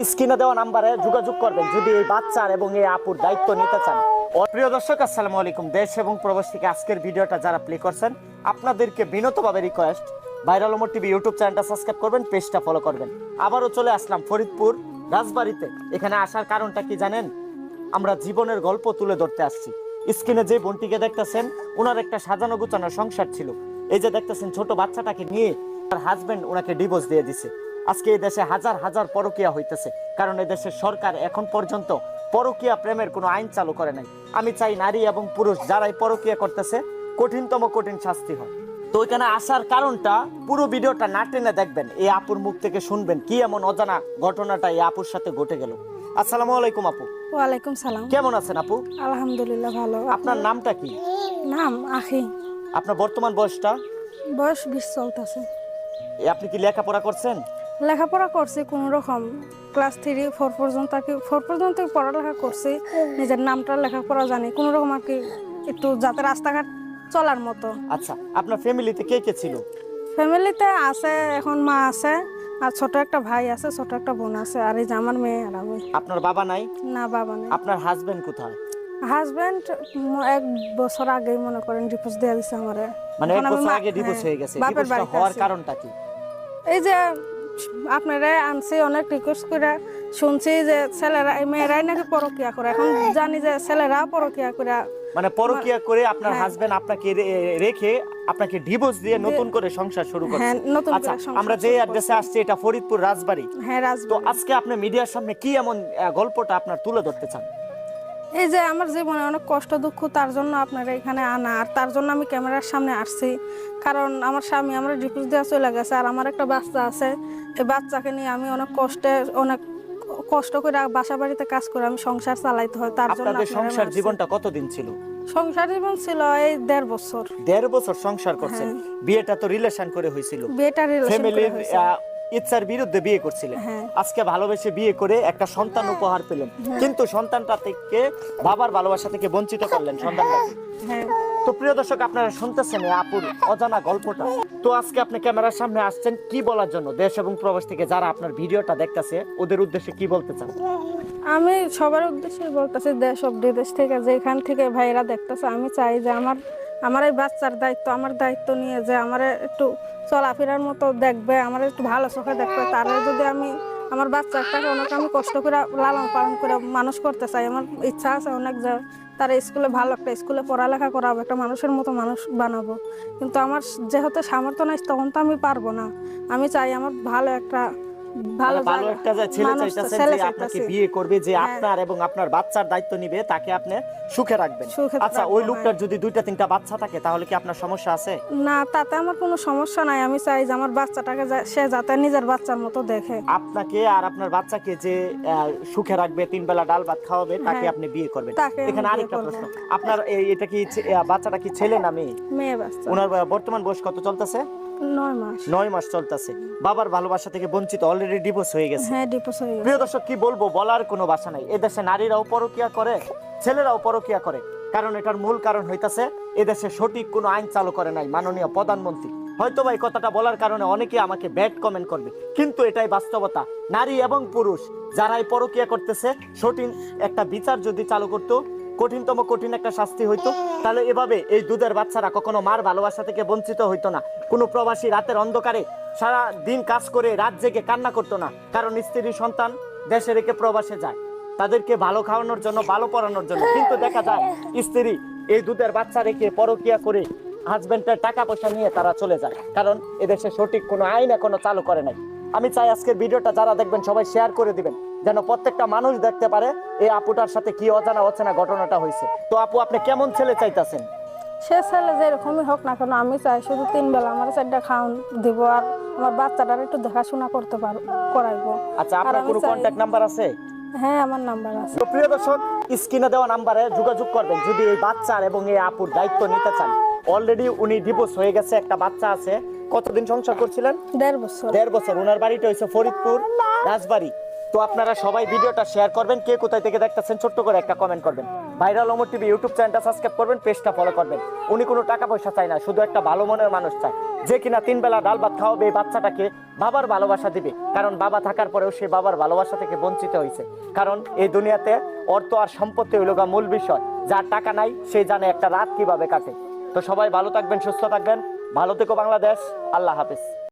স্ক্রিনে দেওয়া নাম্বারে যোগাযোগ করবেন যদি এই বাচ্চার এবং এই আপুর দায়িত্ব নিতে চান। প্রিয় দর্শক, আসসালামু আলাইকুম। দেশ এবং প্রবাস থেকে আজকের ভিডিওটা যারা প্লে করছেন, আপনাদেরকে বিনতভাবে request viral Omar TV YouTube চ্যানেলটা সাবস্ক্রাইব করবেন পেজটা ফলো করবেন। আবারও চলে আসলাম ফরিদপুর, রাজবাড়িতে। এখানে আসার কারণটা কি জানেন? আমরা জীবনের গল্প তুলে ধরতে আসছি। স্ক্রিনে যে বোনটিকে দেখতেছেন ওনার একটা সাজানো গুছানো সংসার ছিল। এই যে দেখতেছেন, ছোট বাচ্চাটাকে নিয়ে তার হাজবেন্ড ওনাকে ডিভোর্স দিয়ে দিছে। আজকে এই দেশে হাজার হাজার পরকিয়া হইতেছে। কারণ এই দেশের সরকার এখন পর্যন্ত পরকিয়া প্রেমের কোনো আইন চালু করে নাই। আমি চাই নারী এবং পুরুষ যারাই পরকিয়া করতেছে কঠিনতম কঠিন শাস্তি হয় তো ওইখানে আসার কারণটা পুরো ভিডিওটা না টেনে দেখবেন এই আপুর মুখ থেকে শুনবেন কি এমন অজানা ঘটনাটা এই আপুর সাথে ঘটে গেল। আসসালামু আলাইকুম আপু। ওয়ালাইকুম সালাম। কেমন আছেন আপু? আলহামদুলিল্লাহ ভালো। আপনার নামটা কি? নাম আখি। আপনার বর্তমান বয়সটা? বয়স বিশ চলতেছে। আপনি কি লেখাপড়া করছেন? লেখাপড়া করছি কোনো রকম ক্লাস থ্রি ফোর পর্যন্ত আর কি ফোর পর্যন্ত পড়ালেখা করছি নিজের নামটা লেখাপড়া জানি কোনো রকম আর কি একটু যাতে রাস্তাঘাট চলার মতো। আচ্ছা আপনার ফ্যামিলিতে কে কে ছিল? ফ্যামিলিতে আছে এখন মা আছে আর ছোট একটা ভাই আছে ছোট একটা বোন আছে আর এই যে আমার মেয়ে আর আমি। আপনার বাবা নাই? না বাবা নেই। আপনার হাজবেন্ড কোথায়? হাজবেন্ড এক বছর আগেই মনে করেন ডিভোর্স দিয়ে দিছে আমারে। মানে এক বছর আগে ডিভোর্স হ্যাঁ, গেছে। বাড়িতে হওয়ার কারণটা কি? এই যে আপনারা আনছি অনেক রিকোয়েস্ট করে শুনছি যে ছেলেরা এই মেয়েরাই নাকি পরকিয়া করে। এখন জানি যে ছেলেরা পরকিয়া করে। মানে পরকিয়া করে আপনার হ্যাঁ। হাজবেন্ড আপনাকে রেখে আপনাকে ডিভোর্স দিয়ে নতুন করে সংসার শুরু করছে। হ্যাঁ নতুন আচ্ছা আমরা যে অ্যাড্রেসে আসছি এটা ফরিদপুর রাজবাড়ি। হ্যাঁ তো আজকে আপনি মিডিয়ার সামনে কি এমন গল্পটা আপনার তুলে ধরতে চান? এই যে আমার জীবনে অনেক কষ্ট দুঃখ তার জন্য আপনারা এখানে আনা আর তার জন্য আমি ক্যামেরার সামনে আসছি। কারণ আমার স্বামী আমার ডিভোর্স দেওয়া চলে গেছে আর আমার একটা বাচ্চা আছে। এই বাচ্চাকে নিয়ে আমি অনেক কষ্টে অনেক কষ্ট করে বাসা বাড়িতে কাজ করে আমি সংসার চালাইতে হয় তার জন্য আপনাদের সংসার জীবনটা কতদিন ছিল? সংসার জীবন ছিল এই দেড় বছর। দেড় বছর সংসার করছেন। হ্যাঁ। বিয়েটা তো রিলেশন করে হয়েছিল। বিয়েটা রিলেশন ফ্যামিলির ইচ্ছার বিরুদ্ধে বিয়ে করছিলেন। হ্যাঁ। আজকে ভালোবেসে বিয়ে করে একটা সন্তান উপহার পেলেন। কিন্তু সন্তানটা থেকে বাবার ভালোবাসা থেকে বঞ্চিত করলেন সন্তানটাকে হ্যাঁ। তো প্রিয় দর্শক আপনারা শুনতেছেন আপুর অজানা গল্পটা। তো আজকে আপনি ক্যামেরার সামনে আসছেন কি বলার জন্য? দেশ এবং প্রবাস থেকে যারা আপনার ভিডিওটা দেখতেছে ওদের উদ্দেশ্যে কি বলতে চান? আমি সবার উদ্দেশ্যে বলতেছি দেশ অব বিদেশ থেকে যেখান থেকে ভাইরা দেখতেছে আমি চাই যে আমার আমার এই বাচ্চার দায়িত্ব, আমার দায়িত্ব নিয়ে যে আমার একটু চলাফেরার মতো দেখবে, আমার একটু ভালো চোখে দেখবে। তারা যদি আমি, আমার বাচ্চাটাকে অনেক আমি কষ্ট করে লালন পালন করে মানুষ করতে চাই, আমার ইচ্ছা আছে অনেক যে তারা স্কুলে ভালো একটা স্কুলে পড়ালেখা করাবো, একটা মানুষের মতো মানুষ বানাবো। কিন্তু আমার যেহেতু সামর্থ্য নাই, তখন তো আমি পারব না। আমি চাই আমার ভালো একটা ভালো মানে ভালো একটা যে ছেলে চাইতেছেন যে আপনাকে বিয়ে করবে যে হ্যাঁ। আপনার এবং আপনার বাচ্চার দায়িত্ব নিবে তাকে আপনি সুখে রাখবেন। আচ্ছা ওই। লোকটার যদি দুইটা তিনটা বাচ্চা থাকে তাহলে কি আপনার সমস্যা আছে? না তাতে আমার কোনো সমস্যা নাই। আমি চাই যে আমার বাচ্চাটাকে সে যাতে নিজের বাচ্চার মতো দেখে। আপনাকে আর আপনার বাচ্চাকে যে সুখে রাখবে তিন বেলা ডাল ভাত খাওয়াবে তাকে হ্যাঁ। আপনি বিয়ে করবেন। এখানে আরেকটা প্রশ্ন। আপনার এটা কি বাচ্চাটা কি ছেলে না মেয়ে? মেয়ে বাচ্চা। ওনার বর্তমান বয়স কত চলতেছে? নয় মাস। নয় মাস চলতেছে। বাবার ভালোবাসা থেকে বঞ্চিত অলরেডি ডিভোর্স হয়ে গেছে। হ্যাঁ ডিপোজ হয়ে গেছে। প্রিয় দর্শক কি বলব বলার কোনো ভাষা নাই। এদেশে নারীরাও পরকিয়া করে ছেলেরাও পরকিয়া করে। কারণ এটার মূল কারণ হইতাছে এদেশে সঠিক কোনো আইন চালু করে নাই মাননীয় প্রধানমন্ত্রী। হয়তো এই কথাটা বলার কারণে অনেকে আমাকে ব্যাড কমেন্ট করবে কিন্তু এটাই বাস্তবতা। নারী এবং পুরুষ যারাই পরকিয়া করতেছে সঠিক একটা বিচার যদি চালু করতো কঠিনতম, কঠিন একটা শাস্তি হইতো। তাহলে এভাবে এই দুধের বাচ্চারা কখনো মার ভালোবাসা থেকে বঞ্চিত হইতো না। কোনো প্রবাসী রাতের অন্ধকারে সারা দিন কাজ করে রাত জেগে কান্না করতো না। কারণ স্ত্রী, সন্তান দেশে রেখে প্রবাসে যায়। তাদেরকে ভালো খাওয়ানোর জন্য, ভালো পড়ানোর জন্য। কিন্তু দেখা যায়, স্ত্রী এই দুধের বাচ্চা রেখে পরকিয়া করে হাজবেন্ডের টাকা পয়সা নিয়ে তারা চলে যায়। কারণ এদেশে সঠিক কোনো আইন এখনও চালু করে নাই। আমি চাই আজকের ভিডিওটা যারা দেখবেন সবাই শেয়ার করে দিবেন। যেন প্রত্যেকটা মানুষ দেখতে পারে এই আপুটার সাথে কি অজানা অচেনা ঘটনাটা হয়েছে। তো আপু আপনি কেমন ছেলে চাইতেছেন? সে ছেলে যেরকমই হোক না কেন আমি চাই শুধু তিন বেলা আমার চারটা খাওয়ান দিব আর আমার বাচ্চাটার একটু দেখাশোনা করতে পারব করাইবো। আচ্ছা আপনার কোনো কন্ট্যাক্ট নাম্বার আছে? হ্যাঁ আমার নাম্বার আছে। তো প্রিয় দর্শক স্ক্রিনে দেওয়া নাম্বারে যোগাযোগ করবেন। যদি এই বাচ্চার এবং এই আপুর দায়িত্ব নিতে চান অলরেডি উনি ডিভোর্স হয়ে গেছে একটা বাচ্চা আছে। কতদিন সংসার করছিলেন? দেড় বছর। দেড় বছর। ওনার বাড়িটা হয়েছে ফরিদপুর রাজবাড়ি। তো আপনারা সবাই ভিডিওটা শেয়ার করবেন, কে কোথায় থেকে দেখতেছেন, ছোট্ট করে একটা কমেন্ট করবেন। ভাইরাল অমর টিভি ইউটিউব চ্যানেলটা সাবস্ক্রাইব করবেন পেজটা ফলো করবেন। উনি কোনো টাকা পয়সা চায় না, শুধু একটা ভালো মনের মানুষ চায়। যে কিনা তিন বেলা ডাল ভাত খাওয়াবে, এই বাচ্চাটাকে বাবার ভালোবাসা দিবে। কারণ বাবা থাকার পরেও সে বাবার ভালোবাসা থেকে বঞ্চিত হয়েছে। কারণ এই দুনিয়াতে অর্থ আর সম্পত্তি হইল গা মূল বিষয়। যার টাকা নাই, সে জানে একটা রাত কীভাবে কাটে। তো সবাই ভালো থাকবেন, সুস্থ থাকবেন। ভালো থেকো বাংলাদেশ। আল্লাহ হাফিজ।